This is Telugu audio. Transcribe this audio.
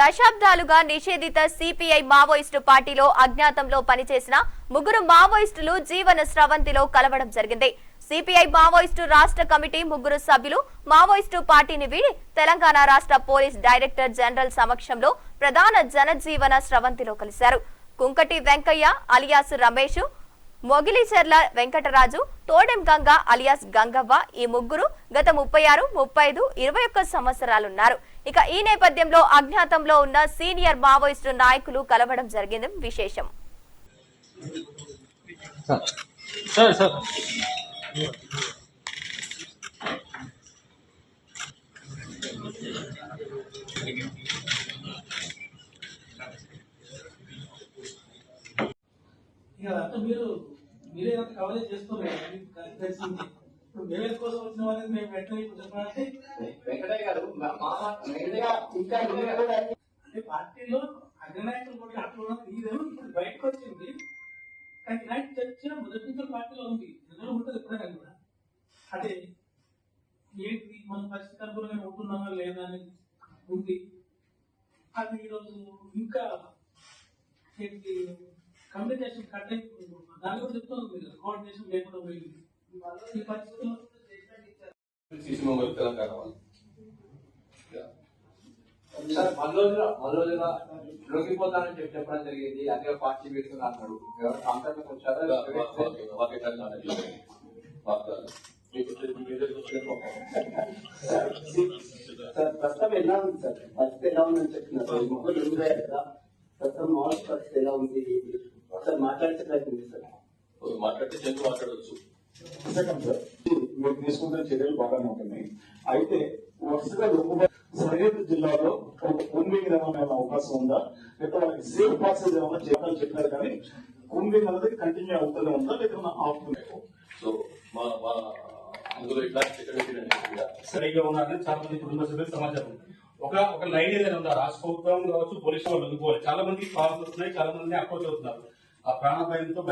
దశాబ్దాలుగా నిషేధిత సిపిఐ మావోయిస్టు పార్టీలో అజ్ఞాతంలో పనిచేసిన ముగ్గురు మావోయిస్టులు జీవన స్రవంతిలో కలవడం జరిగింది. సిపిఐ మావోయిస్టు రాష్ట్ర కమిటీ ముగ్గురు సభ్యులు మావోయిస్టు పార్టీని వీడి తెలంగాణ రాష్ట్ర పోలీస్ డైరెక్టర్ జనరల్ సమక్షంలో ప్రధాన జనజీవన స్రవంతిలో కలిశారు. కుంకటి వెంకయ్య అలియాస్ రమేష్ మొగిలిచెర్ల వెంకటరాజు తోడెం గంగ అలియాస్ గంగవ్వ ఈ ముగ్గురు గత ముప్పై ఆరు ముప్పై ఐదు ఇరవై ఒక్క సంవత్సరాలున్నారు. ఇక ఈ నేపథ్యంలో అజ్ఞాతంలో ఉన్న సీనియర్ మావోయిస్టు నాయకులు కలవడం జరిగింది విశేషం. సార్. ఇక అదంతా మీరు మీరే అంత కవరేజ్ కలిసి తెలిసింది. ఇప్పుడు కోసం వచ్చిన వాళ్ళని మేము ఎట్లా ఇప్పుడు వెంకటయ్య గారు అంటే పార్టీలో అగ్రనాయకులు కూడా అట్లా ఇప్పుడు బయటకు వచ్చింది. కానీ ఇలాంటి చర్చ మొదటి నుంచి పార్టీలో ఉంది. ఎందులో ఉంటుంది ఎప్పుడైనా కూడా. అదే ఏంటి మన పరిస్థితి అనుకూలంగా ఉంటున్నామా లేదా అనేది ఉంది. అది ఈరోజు ఇంకా ఏంటి కట్ అయిపోతుంది దాని కూడా చెప్తాను మీరు. కోఆర్డినేషన్ లేకుండా పోయింది. ఈ పరిస్థితుల్లో లొంగిపోతానని చెప్పి చెప్పడం జరిగింది. అదే పార్టీ పెడుతున్నా అన్నాడు. కాంటాక్ట్ వచ్చారా? సార్ ప్రస్తుతం ఎలా ఉంది సార్? పరిస్థితి ఎలా ఉందని చెప్తున్నారు ముగ్గురు ప్రస్తుతం పరిస్థితి ఎలా ఉంది? ఒకసారి మాట్లాడితే ప్రయత్నం పంపండి. మాట్లాడితే చెందు మాట్లాడవచ్చు మీరు తీసుకుంటున్న చర్యలు బాగానే ఉంటున్నాయి. అయితే వరుసగా సరిహద్దు జిల్లాలో ఒక కుంబింగ్ ఏమైనా అవకాశం ఉందా? లేకపోతే వాళ్ళకి సేఫ్ పాసెస్ ఏమైనా చేయాలని చెప్పారు కానీ కుంబింగ్ అనేది కంటిన్యూ అవుతూనే ఉందా? లేకపోతే ఆపుతుంది సో మా మా అందులో సెక్రటరీ సరిగ్గా ఉన్నారని చాలా మంది కుటుంబ సభ్యులు సమాచారం ఒక ఒక లైన్ ఏదైనా ఉందా? రాష్ట్ర ప్రభుత్వం కావచ్చు పోలీసు వాళ్ళు అందుకోవాలి. చాలా మంది కాల్స్ వస్తున్నాయి చాలా మంది అప్రోచ్ అవుతున్నారు. ఆ ప్రాణ భయంతో